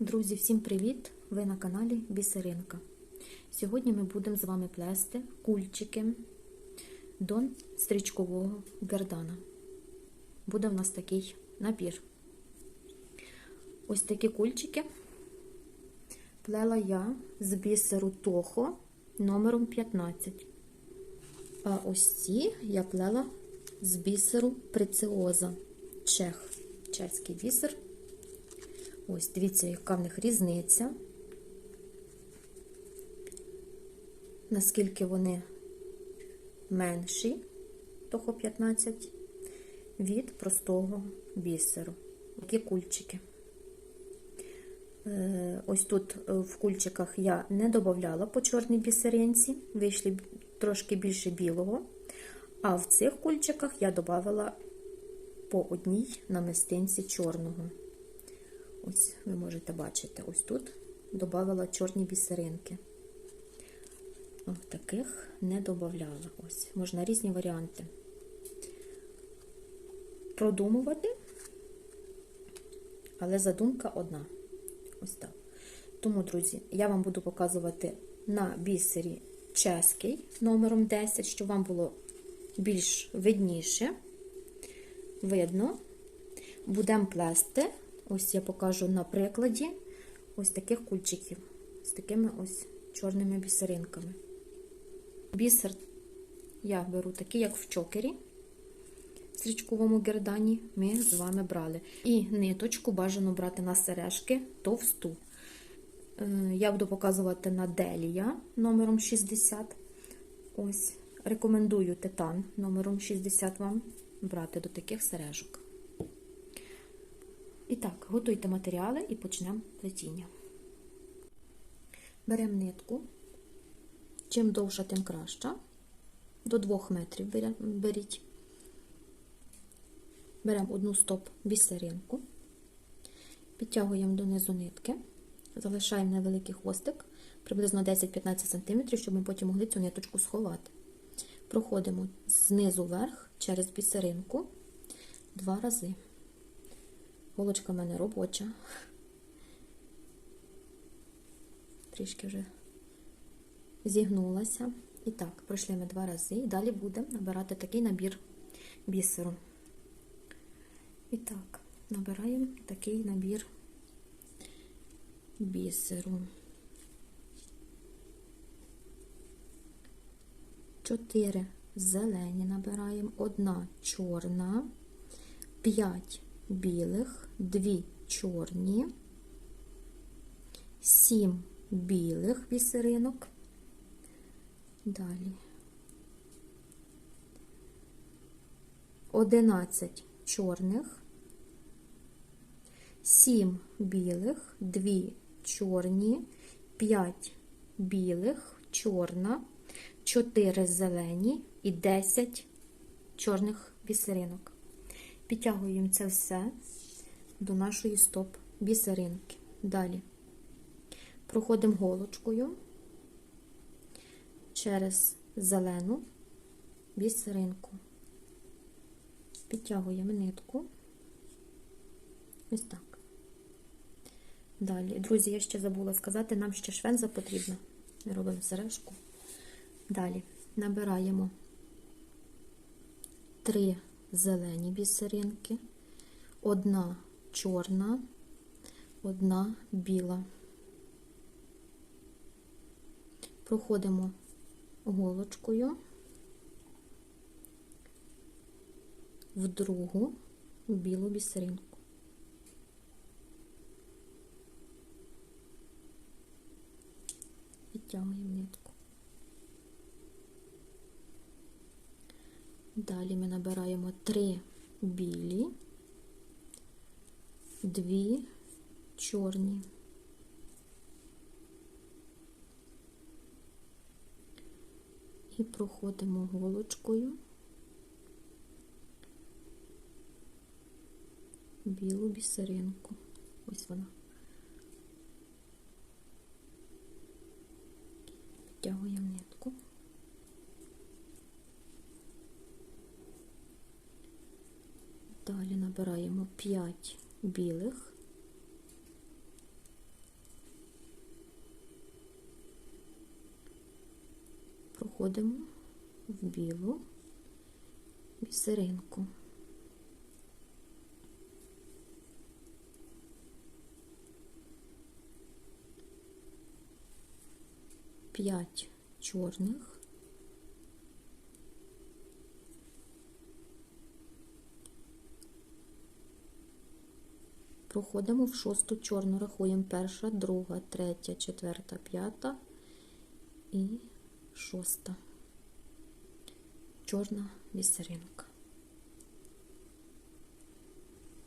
Друзі, всім привіт! Ви на каналі Бісеринка. Сьогодні ми будемо з вами плести кульчики до стрічкового гердана. Буде в нас такий набір. Ось такі кульчики плела я з бісеру Тохо номером 15. А ось ці я плела з бісеру Преціоза Чех. Чеський бісер. Ось, дивіться, яка в них різниця. Наскільки вони менші, того 15, від простого бісеру. Такі кульчики. Е, Ось тут в кульчиках я не додавала по чорній бісеринці, вийшли трошки більше білого. А в цих кульчиках я додавала по одній намистинці чорного. Ось ви можете бачити, ось тут додавала чорні бісеринки. Таких не додавала. Ось, можна різні варіанти продумувати, але задумка одна. Ось так. Тому, друзі, я вам буду показувати на бісері чеський номером 10, щоб вам було більш видніше. Видно. Будемо плести. Ось я покажу на прикладі ось таких кульчиків з такими ось чорними бісеринками. Бісер я беру такий, як в чокері, в стрічковому гердані ми з вами брали. І ниточку бажано брати на сережки товсту. Я буду показувати на Делія номером 60. Ось, рекомендую титан номером 60 вам брати до таких сережок. І так, готуйте матеріали і почнемо плетіння. Беремо нитку. Чим довша, тим краща. До 2 метрів беріть. Беремо одну стоп бісеринку, підтягуємо донизу нитки, залишаємо невеликий хвостик, приблизно 10-15 см, щоб ми потім могли цю ниточку сховати. Проходимо знизу вверх через бісеринку два рази. Голочка в мене робоча. Трішки вже зігнулася. І так, пройшли ми два рази. І далі будемо набирати такий набір бісеру. І так, набираємо такий набір бісеру. Чотири зелені набираємо, одна чорна, п'ять білих, дві чорні, сім білих бісеринок. Далі. Одинадцять чорних, сім білих, дві чорні, п'ять білих, чорна, чотири зелені і десять чорних бісеринок. Підтягуємо це все до нашої стоп-бісеринки. Далі проходимо голочкою через зелену бісеринку. Підтягуємо нитку. Ось так. Далі, друзі, я ще забула сказати, нам ще швенза потрібна. Робимо сережку. Далі набираємо три зелені бісеринки, одна чорна, одна біла. Проходимо голочкою в другу білу бісеринку. Підтягуємо нитку. Далі ми набираємо три білі, дві чорні. І проходимо голочкою білу бісеринку. Ось вона. Підтягуємо набираємо 5 білих. Проходимо в білу бісеринку. П'ять чорних. Проходимо в шосту чорну, рахуємо перша, друга, третя, четверта, п'ята і шоста. Чорна бісеринка.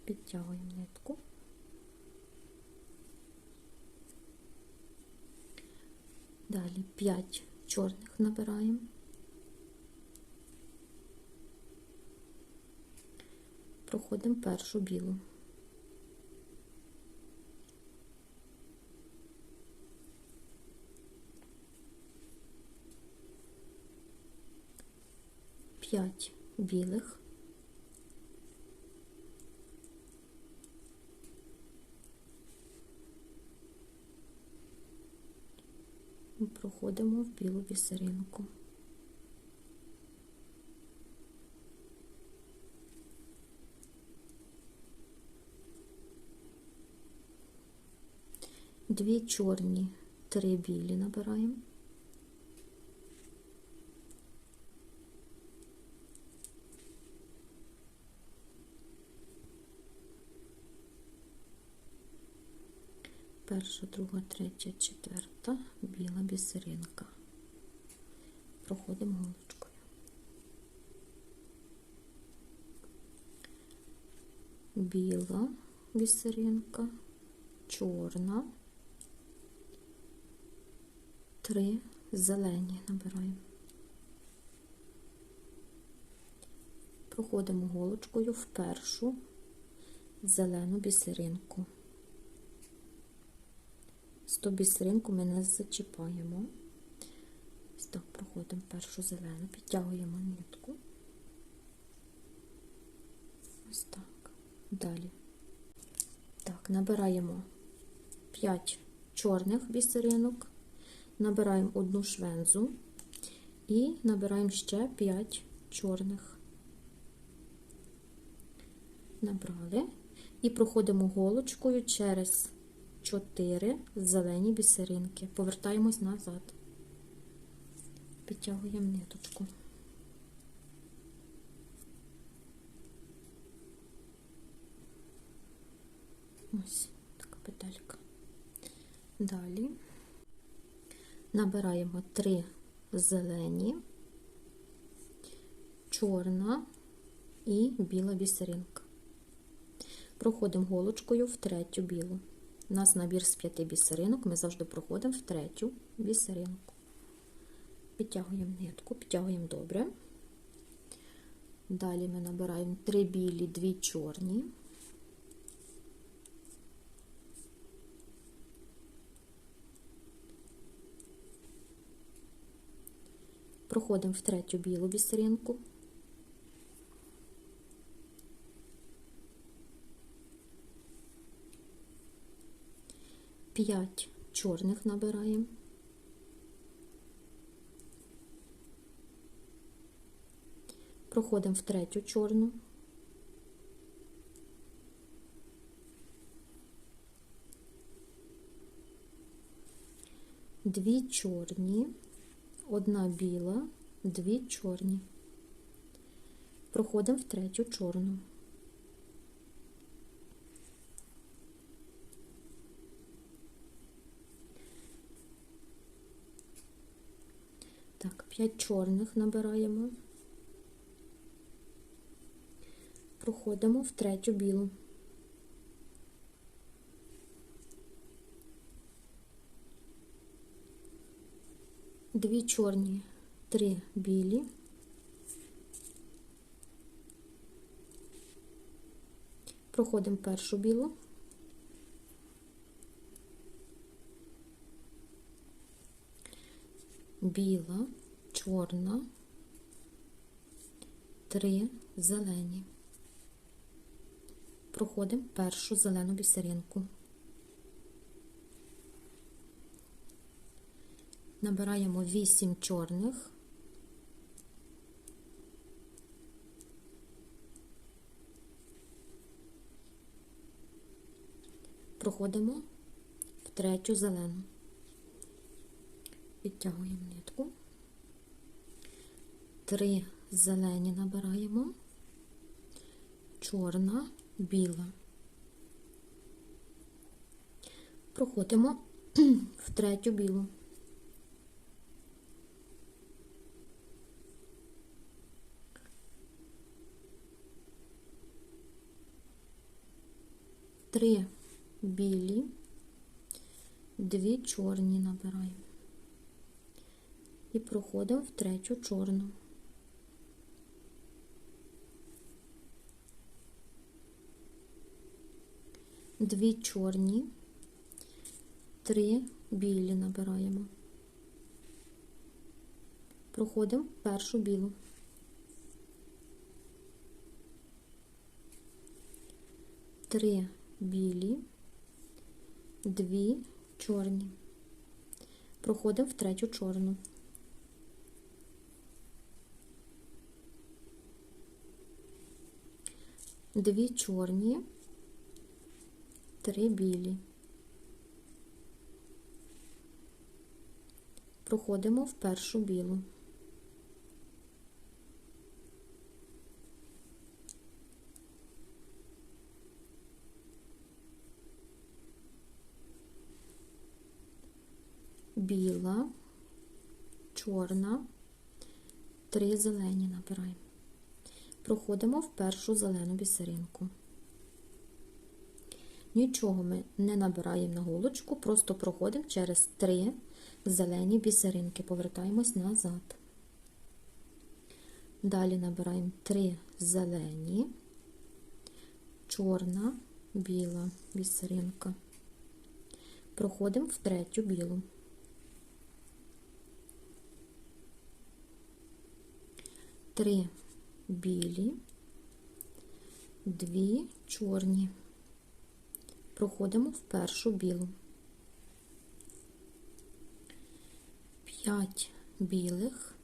Підтягуємо нитку. Далі 5 чорних набираємо. Проходимо першу білу. П'ять білих. Ми проходимо в білу бісеринку. Дві чорні, три білі набираємо. Перша, друга, третя, четверта, біла бісеринка. Проходимо голочкою. Біла бісеринка, чорна, три зелені набираємо. Проходимо голочкою в першу зелену бісеринку. З ту бісеринку ми не зачіпаємо. Так проходимо першу зелену, підтягуємо нитку. Ось так. Далі. Так, набираємо 5 чорних бісеринок, набираємо одну швензу і набираємо ще 5 чорних. Набрали і проходимо голочкою через 4 зелені бісеринки. Повертаємось назад. Підтягуємо ниточку. Ось така петелька. Далі набираємо 3 зелені, чорна і біла бісеринка. Проходимо голочкою в третю білу. У нас набір з п'яти бісеринок, ми завжди проходимо в третю бісеринку. Підтягуємо нитку, підтягуємо добре. Далі ми набираємо три білі, дві чорні. Проходимо в третю білу бісеринку. П'ять чорних набираємо. Проходимо в третю чорну. Дві чорні, одна біла, дві чорні. Проходимо в третю чорну. Так, 5 чорних набираємо. Проходимо в третю білу. Дві чорні, три білі. Проходимо першу білу. Біла, чорна, три зелені. Проходимо першу зелену бісеринку. Набираємо 8 чорних. Проходимо в третю зелену. Відтягуємо нитку. Три зелені набираємо, чорна, біла. Проходимо в третю білу. Три білі, дві чорні набираємо. І проходимо в третю чорну. Дві чорні, три білі набираємо. Проходимо першу білу. Три білі, дві чорні. Проходимо в третю чорну. Дві чорні, три білі. Проходимо в першу білу. Біла, чорна, три зелені набираємо. Проходимо в першу зелену бісеринку. Нічого ми не набираємо на голочку, просто проходимо через три зелені бісеринки, повертаємось назад. Далі набираємо три зелені, чорна, біла бісеринка. Проходимо в третю білу. Три білі, дві чорні. Проходимо в першу білу. П'ять білих.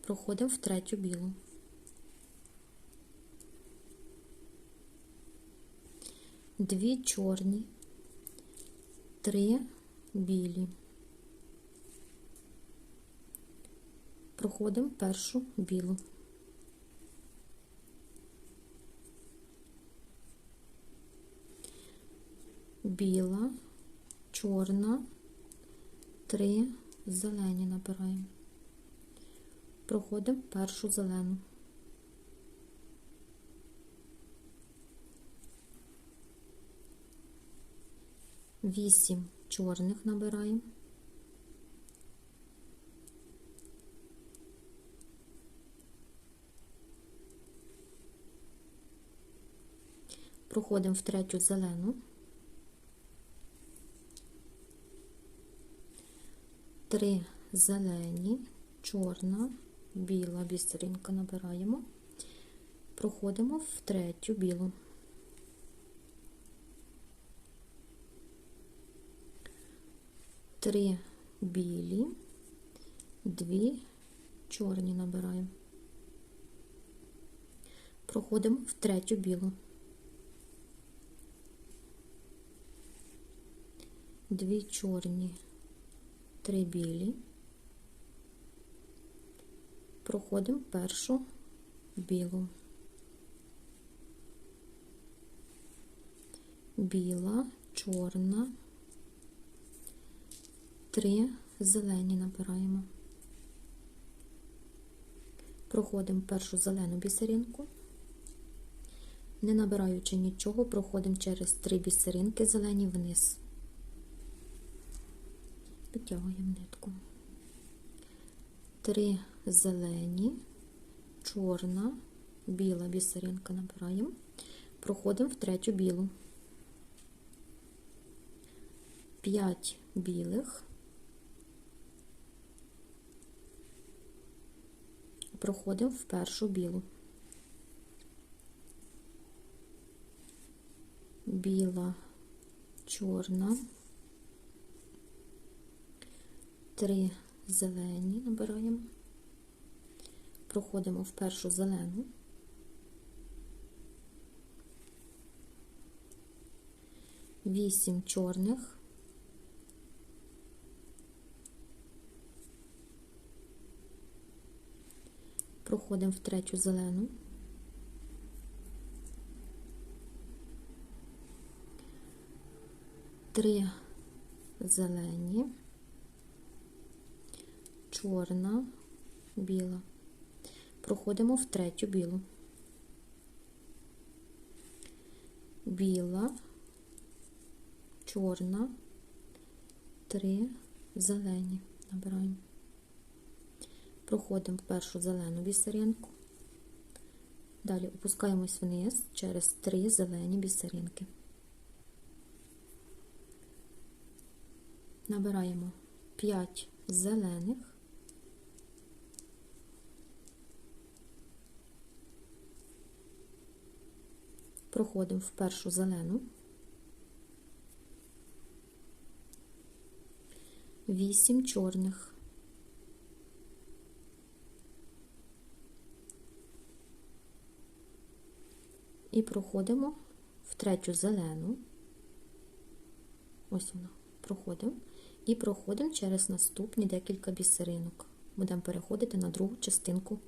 Проходимо в третю білу. Дві чорні, три білі. Проходимо першу білу. Біла, чорна, три зелені набираємо. Проходимо першу зелену. Вісім чорних набираємо. Проходимо в третю зелену. Три зелені, чорна, біла бісеринка набираємо. Проходимо в третю білу. Три білі, дві чорні набираємо. Проходимо в третю білу. Дві чорні, три білі. Проходимо першу білу. Біла, чорна, три зелені набираємо. Проходимо першу зелену бісеринку. Не набираючи нічого, проходимо через три бісеринки зелені вниз. Підтягуємо нитку. Три зелені, чорна, біла бісеринка набираємо. Проходимо в третю білу. П'ять білих. Проходимо в першу білу. Біла, чорна. Три зелені набираємо. Проходимо в першу зелену. 8 чорних. Проходимо в третю зелену. Три зелені, чорна, біла. Проходимо в третю білу. Біла, чорна, три зелені. Набираємо. Проходимо в першу зелену бісеринку. Далі опускаємось вниз через три зелені бісеринки. Набираємо 5 зелених. Проходимо в першу зелену. 8 чорних. І проходимо в третю зелену. Ось вона. Проходимо. І проходимо через наступні декілька бісеринок. Будемо переходити на другу частинку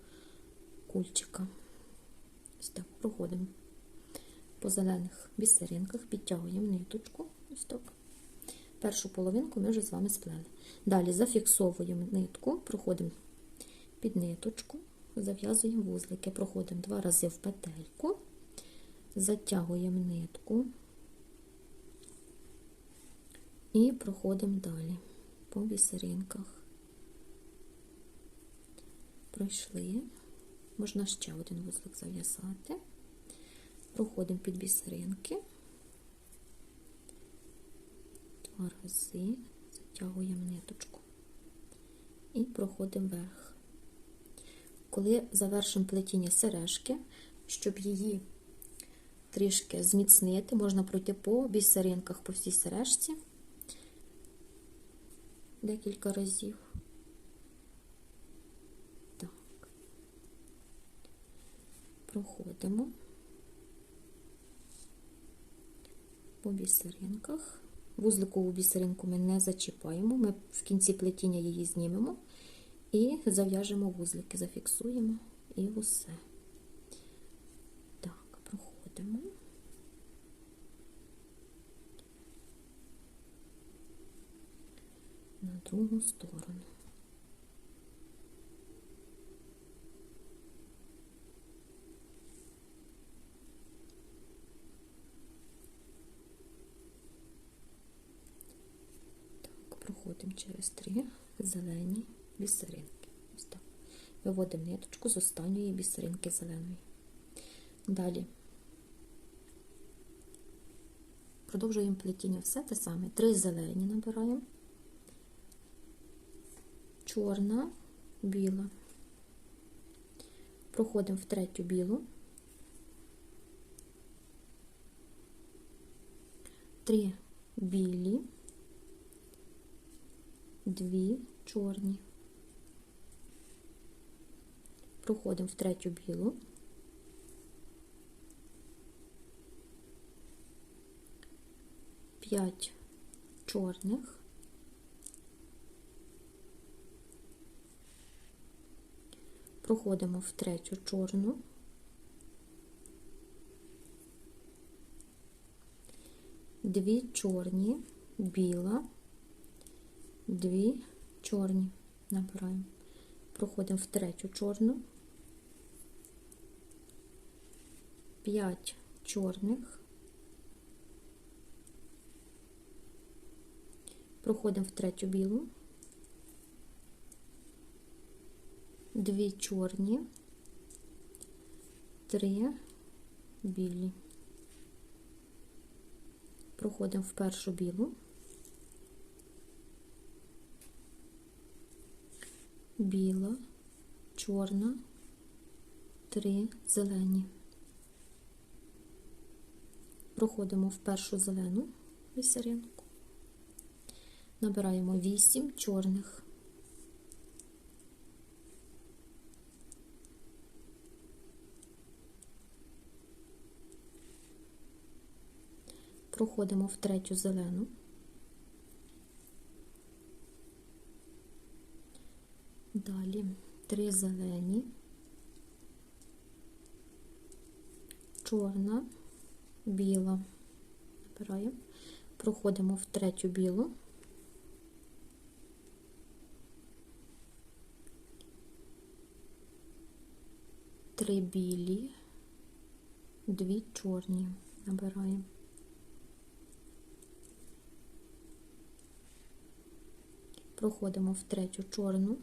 кульчика. Ось так, проходимо по зелених бісеринках, підтягуємо ниточку. Ось так. Першу половинку ми вже з вами сплели. Далі зафіксовуємо нитку, проходимо під ниточку, зав'язуємо вузлики, проходимо два рази в петельку, затягуємо нитку. І проходимо далі по бісеринках. Пройшли, можна ще один вузлик зав'язати, проходимо під бісеринки, два рази, затягуємо ниточку і проходимо вверх. Коли завершимо плетіння сережки, щоб її трішки зміцнити, можна пройти по бісеринках по всій сережці декілька разів. Проходимо по бісеринках. Вузликову бісеринку ми не зачіпаємо, ми в кінці плетіння її знімемо і зав'яжемо вузлики, зафіксуємо і усе. Так, проходимо. на другу сторону. Так, проходимо через три зелені бісеринки. Ось так. Виводимо ниточку з останньої бісеринки зеленої. Далі продовжуємо плетіння все те саме. Три зелені набираємо чорна, біла. Проходимо в третю білу. Три білі, дві чорні. Проходимо в третю білу. П'ять чорних. проходимо в третю чорну, дві чорні, біла, дві чорні, набираємо, проходимо в третю чорну, п'ять чорних, проходимо в третю білу. дві чорні, три білі. Проходимо в першу білу, біла, чорна, три зелені. Проходимо в першу зелену бісеринку, набираємо вісім чорних. Проходимо в третю зелену. Далі три зелені, чорна, біла. Набираємо. Проходимо в третю білу. Три білі, дві чорні. Набираємо. Проходимо в третю чорну.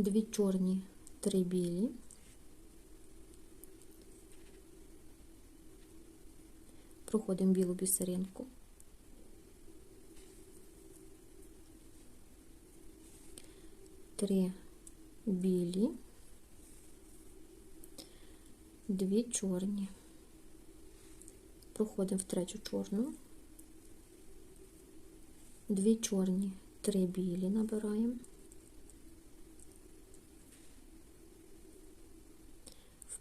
Дві чорні, три білі. Проходимо білу бісеринку. Три білі, дві чорні. Проходимо в третю чорну. Дві чорні, три білі набираємо.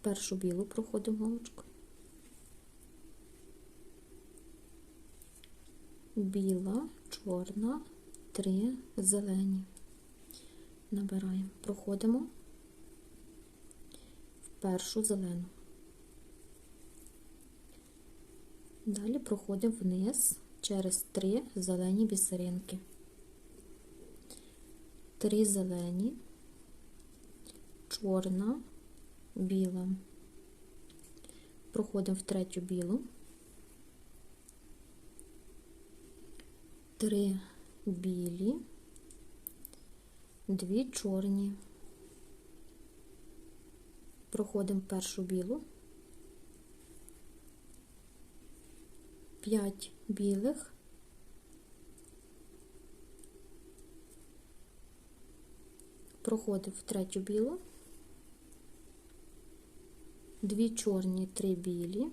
Першу білу проходимо голочку. Біла, чорна, три зелені. Набираємо, проходимо в першу зелену. Далі проходимо вниз через три зелені бісеринки. Три зелені, чорна, біла. Проходимо в третю білу. Три білі, дві чорні. Проходимо першу білу. П'ять білих. Проходимо в третю білу. Дві чорні, три білі.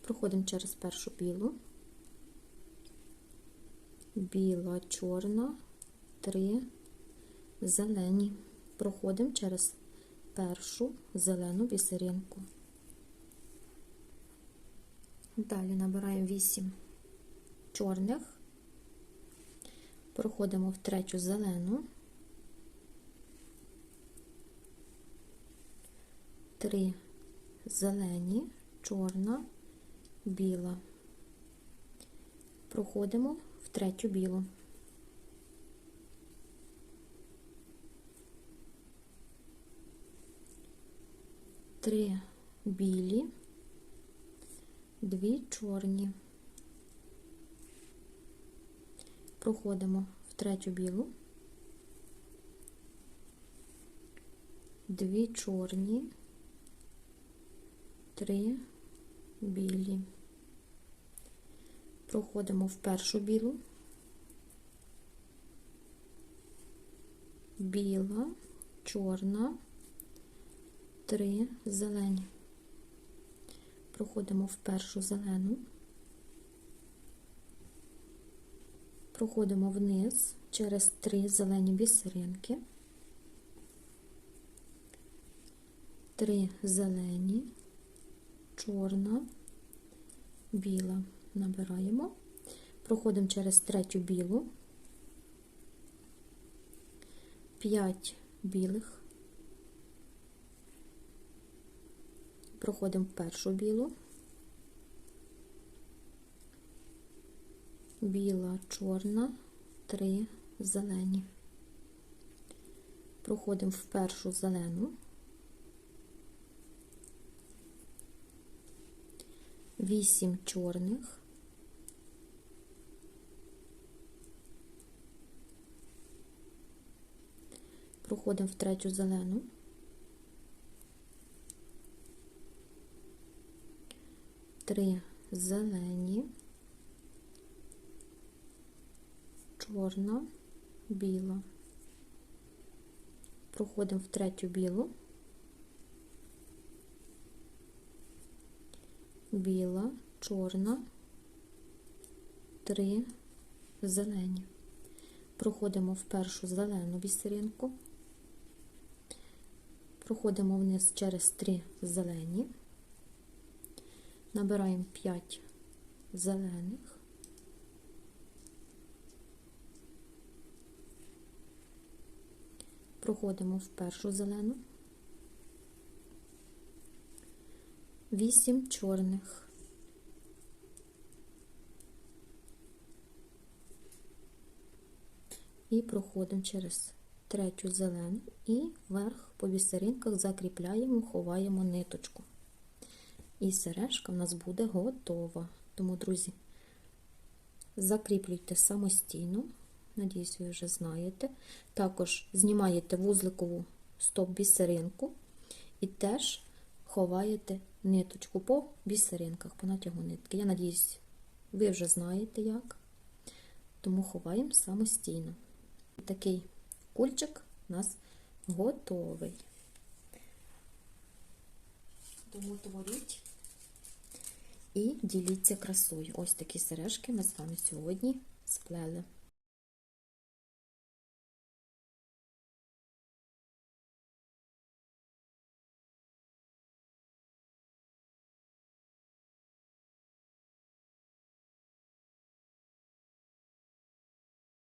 Проходимо через першу білу. Біла, чорна, три зелені. Проходимо через першу зелену бісеринку. Далі набираємо 8 чорних, проходимо в третю зелену, три зелені, чорна, біла. Проходимо в третю білу. Три білі, дві чорні. Проходимо в третю білу, дві чорні, три білі. Проходимо в першу білу, біла, чорна, три зелені. Проходимо в першу зелену, проходимо вниз через три зелені бісеринки, три зелені, чорна, біла. Набираємо, проходимо через третю білу, 5 білих, проходимо першу білу, біла, чорна, 3 зелені. Проходимо в першу зелену. Вісім чорних, проходимо в третю зелену, три зелені, чорна, біла. Проходимо в третю білу, біла, чорна, три зелені. Проходимо в першу зелену бісеринку, Проходимо вниз через три зелені, набираємо 5 зелених, проходимо в першу зелену, 8 чорних. І проходимо через третю зелену і вверх по бісеринках закріпляємо, ховаємо ниточку. І сережка в нас буде готова. Тому, друзі, закріплюйте самостійно. Надіюсь, ви вже знаєте. Також знімаєте вузликову стоп-бісеринку і теж ховаєте ниточку по бісеринках, по натягу нитки. Я надіюсь, ви вже знаєте як. Тому ховаємо самостійно. Такий кульчик у нас готовий. Тому творіть і діліться красою. Ось такі сережки ми з вами сьогодні сплели.